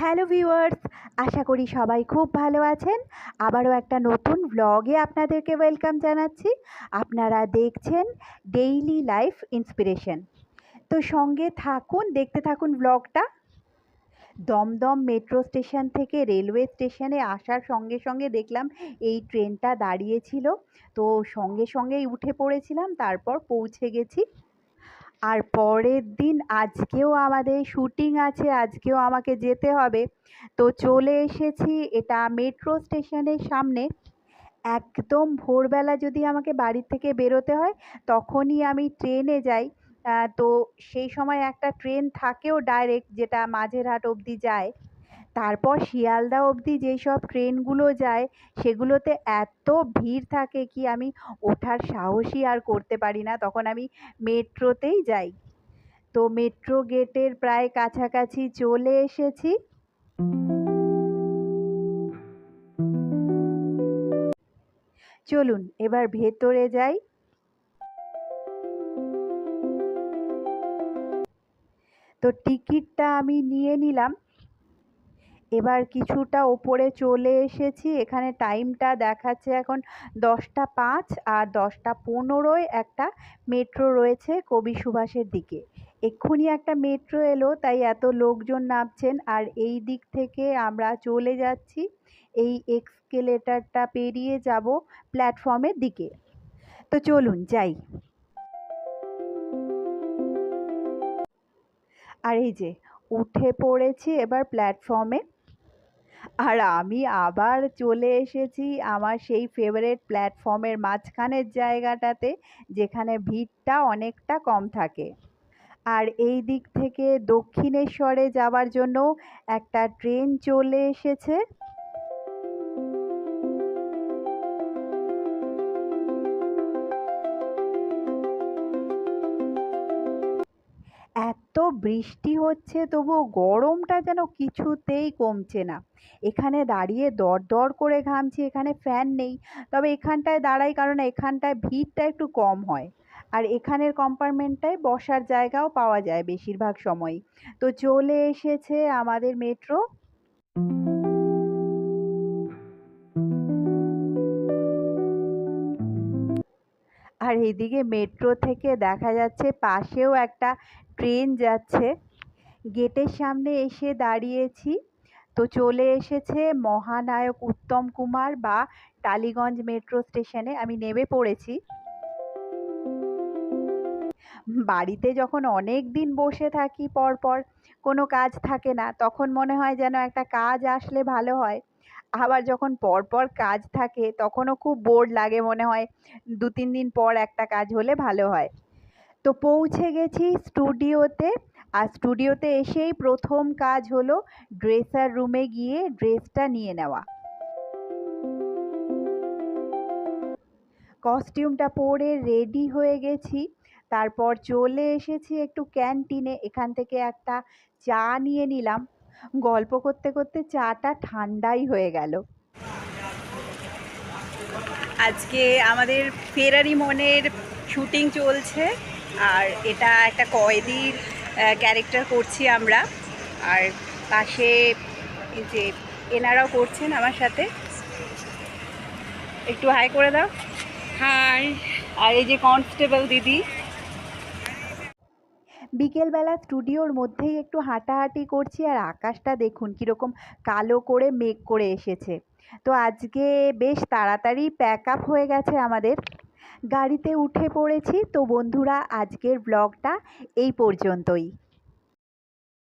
Hello viewers, আশা করি সবাই খুব ভালো আছেন। আবারও একটা নতুন ব্লগে আপনাদেরকে ওয়েলকাম জানাচ্ছি। আপনারা দেখছেন ডেইলি লাইফ ইন্সপিরেশন তো সঙ্গে থাকুন, দেখতে থাকুন ব্লগটা দমদম মেট্রো স্টেশন থেকে রেলওয়ে স্টেশনে আসার সঙ্গে সঙ্গে দেখলাম এই ট্রেনটা দাঁড়িয়েছিল তো সঙ্গে সঙ্গেই উঠে পড়েছিলাম, তারপর পৌঁছে গেছি। আর পরের দিন আজকেও আমাদের শুটিং আছে, আজকেও আমাকে যেতে হবে। তো চলে এসেছি এটা মেট্রো স্টেশনের সামনে। একদম ভোরবেলা যদি আমাকে বাড়ির থেকে বেরোতে হয়, তখনই আমি ট্রেনে যাই। তো সেই সময় একটা ট্রেন থাকেও ডাইরেক্ট যেটা মাঝেরহাট অবধি যায়। তারপর শিয়ালদা অবধি যেই সব ট্রেনগুলো যায়, সেগুলোতে এত ভিড় থাকে কি আমি ওঠার সাহসই আর করতে পারি না। তখন আমি মেট্রোতেই যাই। তো মেট্রো গেটের প্রায় কাছাকাছি চলে এসেছি। চলুন, এবার ভেতরে যাই। তো টিকিটটা আমি নিয়ে নিলাম। এবার কিছুটা ওপরে চলে এসেছি। এখানে টাইমটা দেখাচ্ছে এখন দশটা পাঁচ আর দশটা পনেরোয় একটা মেট্রো রয়েছে কবি সুভাষের দিকে। এক্ষুনি একটা মেট্রো এলো, তাই এত লোকজন নামছেন আর এই দিক থেকে আমরা চলে যাচ্ছি। এই এক্সকেলেটারটা পেরিয়ে যাব প্ল্যাটফর্মের দিকে। তো চলুন, যাই। আর এই যে, উঠে পড়েছি এবার প্ল্যাটফর্মে আর আমি আবার চলে এসেছি আমার সেই ফেভারেট প্ল্যাটফর্মের মাঝখানের জায়গাটাতে, যেখানে ভিড়টা অনেকটা কম থাকে। আর এই দিক থেকে দক্ষিণেশ্বরে যাওয়ার জন্য একটা ট্রেন চলে এসেছে। এত বৃষ্টি হচ্ছে, তবুও গরমটা যেন কিছুতেই কমছে না। এখানে দাঁড়িয়ে দর দর করে ঘামছি, এখানে ফ্যান নেই। তবে এখানটায় দাঁড়াই, কারণ এখানটায় ভিড়টা একটু কম হয়। আর এখানের কম্পার্টমেন্টটায় বসার জায়গাও পাওয়া যায় বেশিরভাগ সময় তো চলে এসেছে আমাদের মেট্রো আর এইদিকে মেট্রো থেকে দেখা যাচ্ছে পাশেও একটা ট্রেন যাচ্ছে। গেটের সামনে এসে দাঁড়িয়েছি। তো চলে এসেছে মহানায়ক উত্তম কুমার বা টালিগঞ্জ মেট্রো স্টেশনে। আমি নেমে পড়েছি। বাড়িতে যখন অনেক দিন বসে থাকি পর পর কোনো কাজ থাকে না। তখন মনে হয় যেন একটা কাজ আসলে ভালো হয়। আবার যখন পর পর কাজ থাকে, তখনও খুব বোর লাগে মনে হয়। দু তিন দিন পর একটা কাজ হলে ভালো হয়। তো পৌঁছে গেছি স্টুডিওতে, আর স্টুডিওতে এসেই প্রথম কাজ হলো ড্রেসার রুমে গিয়ে ড্রেসটা নিয়ে নেওয়া। কস্টিউমটা পরে রেডি হয়ে গেছি। তারপর চলে এসেছি একটু ক্যান্টিনে। এখান থেকে একটা চা নিয়ে নিলাম। গল্প করতে করতে চাটা ঠান্ডাই হয়ে গেল। আজকে আমাদের ফেরারি মনের শুটিং চলছে আর এটা একটা কয়েদির ক্যারেক্টার করছি আমরা। আর পাশে এই যে এনারাও করছেন আমার সাথে। একটু হাই করে দাও। হাই। আর এই যে কনস্টেবল দিদি। বিকেলবেলা স্টুডিওর মধ্যেই একটু হাঁটাহাঁটি করছি আর আকাশটা দেখুন কীরকম কালো করে মেঘ করে এসেছে। তো আজকে বেশ তাড়াতাড়ি প্যাক আপ হয়ে গেছে আমাদের। গাড়িতে উঠে পড়েছি। তো বন্ধুরা, আজকের ব্লগটা এই পর্যন্তই।